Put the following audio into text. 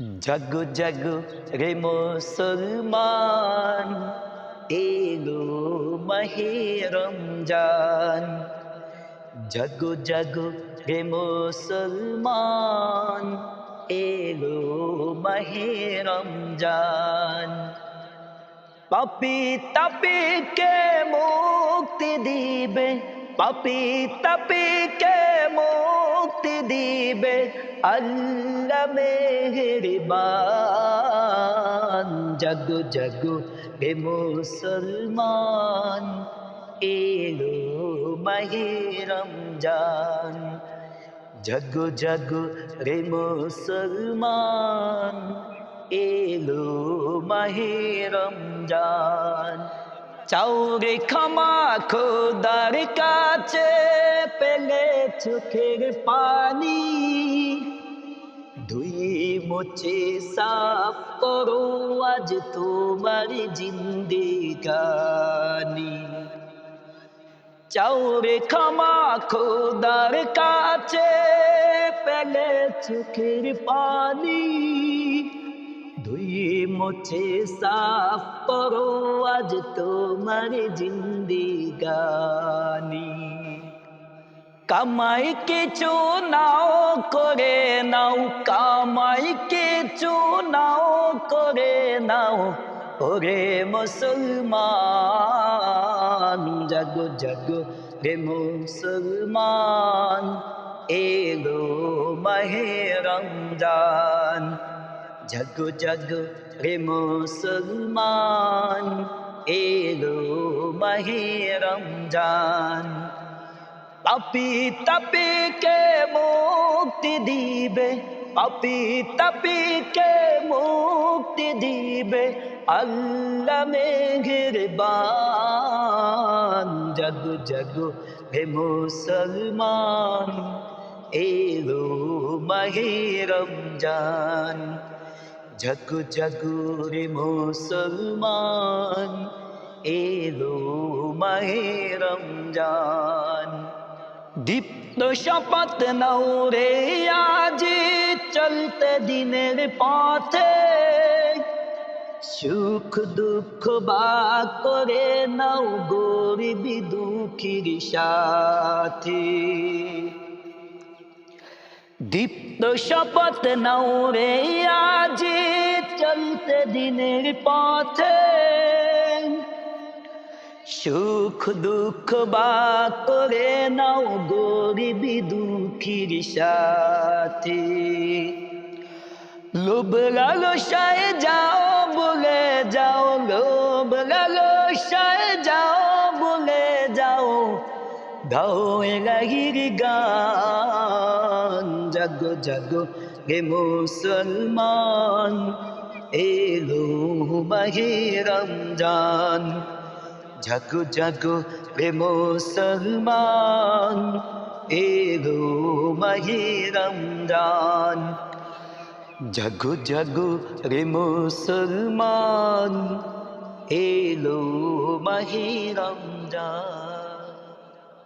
Jug jug রে মুসলমান, এলো মাহে রমজান। জগ জগ রে মুসলমান, এলো মাহে রমজান। পাপি তাপি কে মুক্তি দিবে, পাপি তাপি কে মুক্তি দিবে আল্লাহ মেহেরবান জগ জগ হে মুসলমান এলো মাহে রমজান জগ জগ রে মুসলমান এলো মাহে রমজান চাউরে ক্ষমা খোদার কাছে চোখের পানি দুই মুছে সাফ করো আজ তোমার জিন্দিগানি চাউরে ক্ষমা খোদার কাছে, পেলে চোখের পানি দুই মুছে সাফ করো আজ তোমার জিন্দিগানি কামাই কিছু নাও, করে নাও। কামাই কিছু নাও, করে নাও। ওরে মুসলমান, জগ জগ রে মুসলমান। এলো মাহে রমজান, জগ জগ রে মুসলমান। এলো মাহে রমজান। পাপি তাপি কে মুক্তি দিবে? পাপি তাপি কে মুক্তি দিবে? আল্লাহ মেঘেরবান, জগ জগ হে মুসলমান, এলো মাহে রমজান। জগ জগ রে মুসলমান, এলো মাহে রমজান। দীপ্ত শপথ নাও রে আজ চলতে দিনের পথে। সুখ দুঃখ বা করে নাও গরিবি দুঃখীর সাথে। দীপ্ত শপথ নাও রে আজ চলতে দিনের পথে। সুখ দুঃখ বা করে নাও গরিবি দুঃখীর সাথে। লোভ লালসায় যাও বলে যাও, লোভ লালসায় যাও বলে যাও গাও এলাহির গান। জাগ জাগ হে মুসলমান, এলো মাহে রমজান। জাগ জাগো রে মুসলমান এলো মাহে রমজান জাগো জাগো রে মুসলমান এলো মাহে